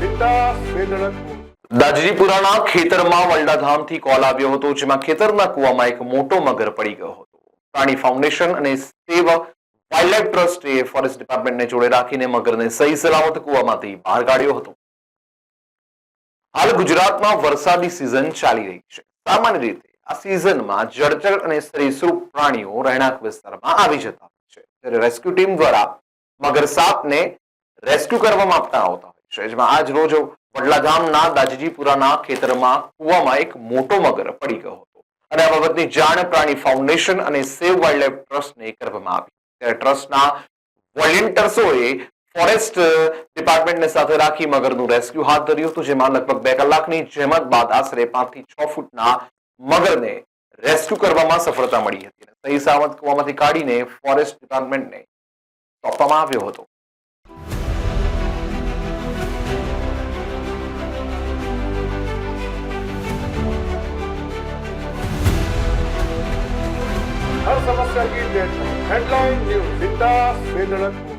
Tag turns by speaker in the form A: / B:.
A: Zinda Svedalaku.
B: દાજરીપુરાના ખેતરમાં વલ્ડાધામથી call આવ્યો હતો, જેમાં ખેતરના કુવામાં એક મોટો મગર પડી ગયો હતો. પ્રાણી ફાઉન્ડેશન અને સેવ વાઇલ્ડલાઇફ ટ્રસ્ટે ફોરેસ્ટ ડિપાર્ટમેન્ટને જોડે રાખીને મગરને સહી સલામત કુવામાંથી બહાર કાઢ્યો હતો. હાલ ગુજરાતમાં વરસાદી સિઝન ચાલી રહી છે. સામાન્ય રીતે આ સિઝનમાં જળચર અને સરીસૃપ પ્રાણીઓ રહેણાંક વિસ્તારમાં આવી જતા છે. ત્યારે રેસ્ક્યુ ટીમ દ્વારા મગર સાપને રેસ્ક્યુ કરવામાં આપતા આવતા હોય. છે આજ રોજ વડલાધામના દાજજીપુરાના ખેતરમાં કુવામાં એક મોટો મગર પડી ગયો હતો. અને આ બાબતની જાણ પ્રાણી ફાઉન્ડેશન અને સેવ વાઇલ્ડલાઇફ ટ્રસ્ટને કરવામાં આવી. ત્યારે ટ્રસ્ટના વોલેન્ટર્સોએ ફોરેસ્ટ ડિપાર્ટમેન્ટને સાથે રાખી મગરનું રેસ્ક્યુ હાથ ધર્યું હતું, જેમાં લગભગ બે કલાકની જહેમત બાદ આશરે પાંચથી છ ફૂટના મગરને રેસ્ક્યુ કરવામાં સફળતા મળી હતી. સહી સાવંત કુવામાંથી કાઢીને ફોરેસ્ટ ડિપાર્ટમેન્ટને સોંપવામાં આવ્યો હતો.
A: સર્કિટ હેડલાઇન ન્યૂઝ બિંદાસ બેધડક